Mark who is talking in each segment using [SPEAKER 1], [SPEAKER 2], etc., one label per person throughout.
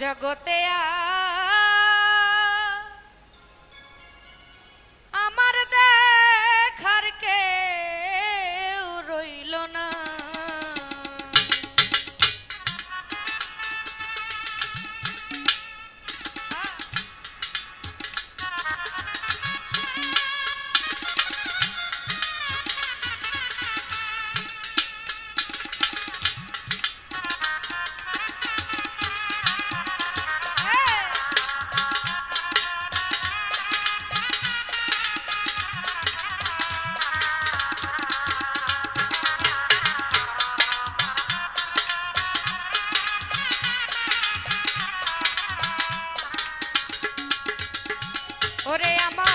[SPEAKER 1] Já gotear ওরে আমার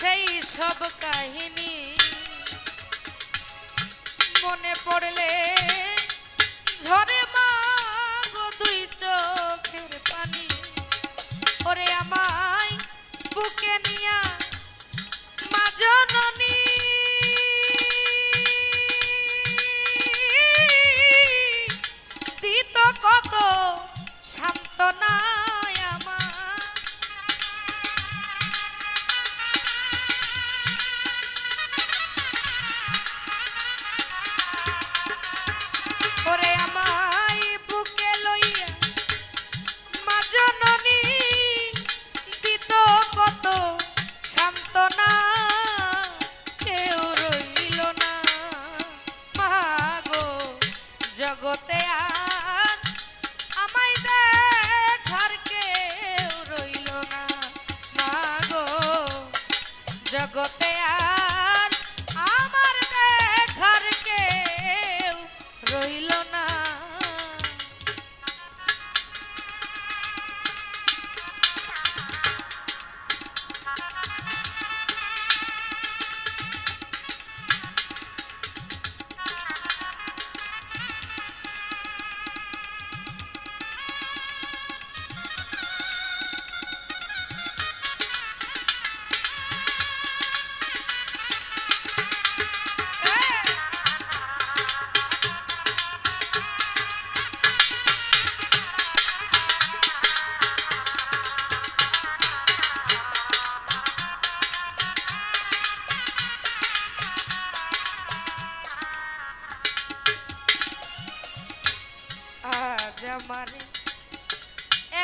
[SPEAKER 1] সেই সব কাহিনী মনে পড়লে ঝরে মা দুই চোখের পানি। ওরে আমায় বুকে নিয়া মা জননী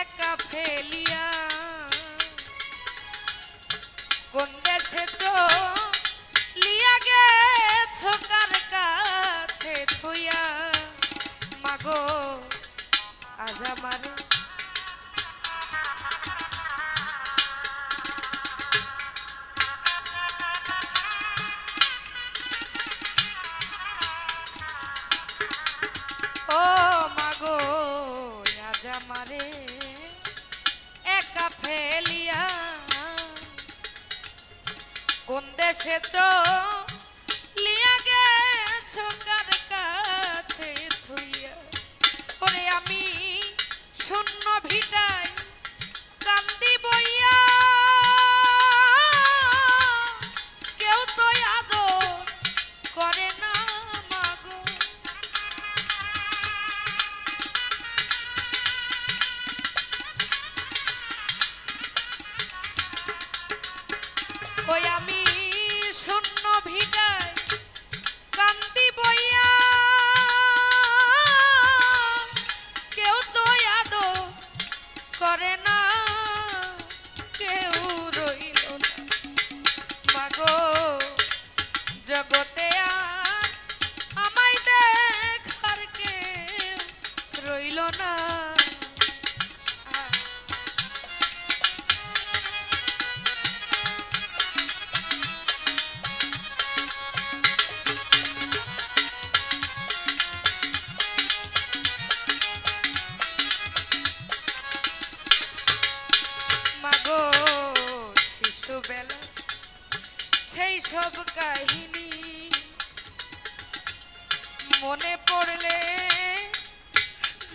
[SPEAKER 1] একা ফেলিয়া। কোন দেশে লিয়া গেছ কার কাছে থইয়া? মাগো আজ আমার কোন দেশে লিয়া গেছ কার কাছে থুইয়া? ওরে আমি শূন্য ভিটাই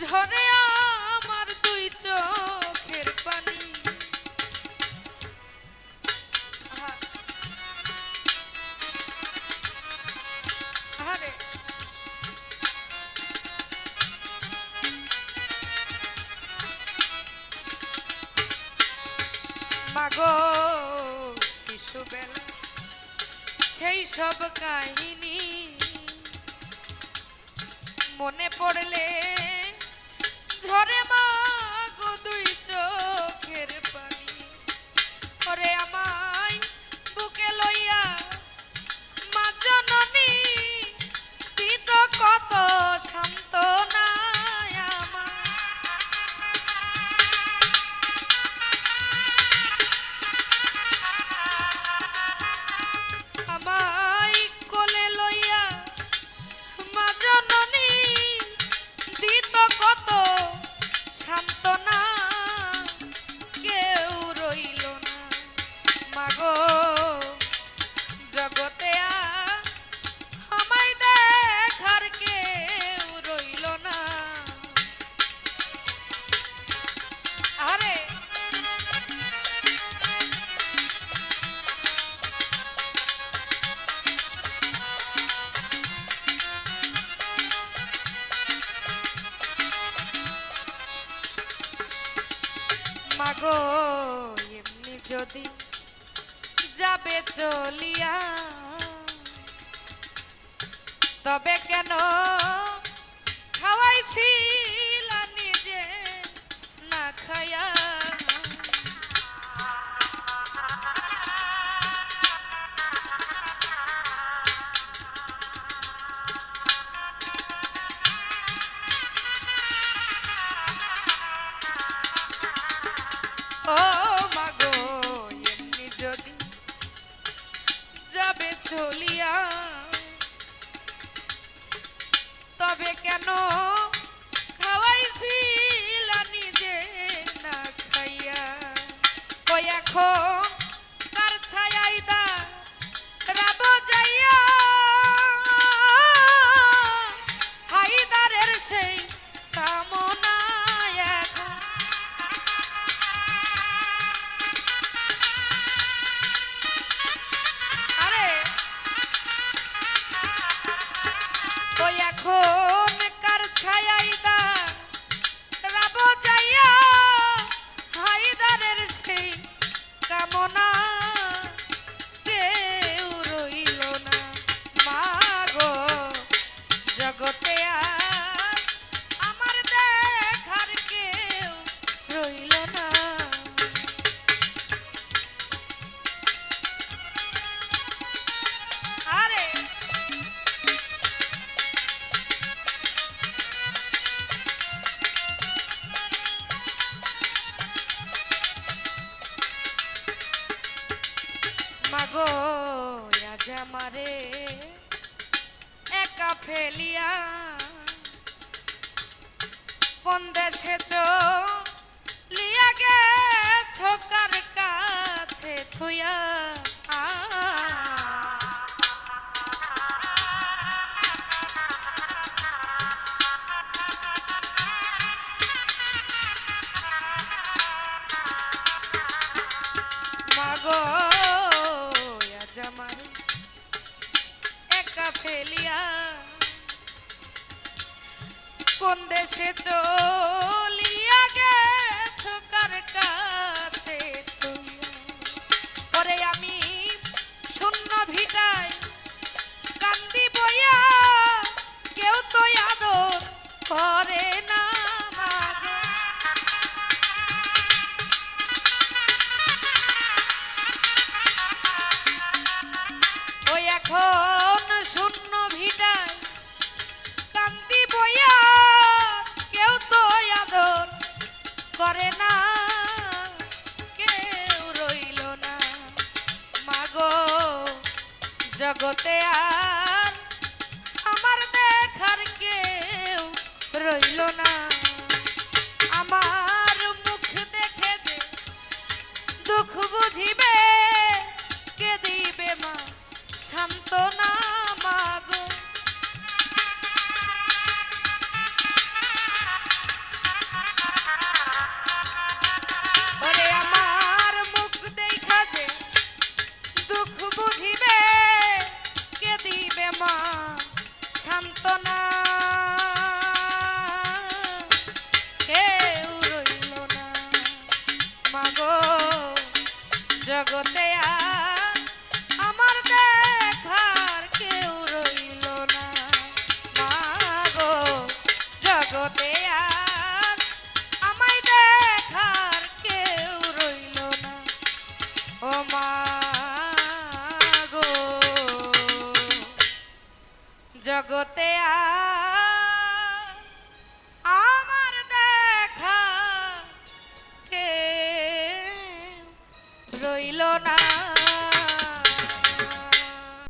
[SPEAKER 1] ঝরে আমার দুই চোখের পানি। মাগো শিশুবেলা সেই সব কাহিনী মনে পড়লে ঝরে মা এমনি যদি যাবে চলিয়া তবে কেন খাওয়াইছি নিজে না খায়া কোন দেশে চলিয়া গেছো? কার কাছে পরে আমি শূন্য ভিটায় কান্দি বইয়া কেউ তো আদর করে না এখন জগতে আর আমার দেখার কেউ রইল না। আমার মুখ দেখে যে দুঃখ বুঝিবে, কে দিবে মা সান্ত্বনা মাগো? বুঝিবে দিবে মা সান্ত্বনা।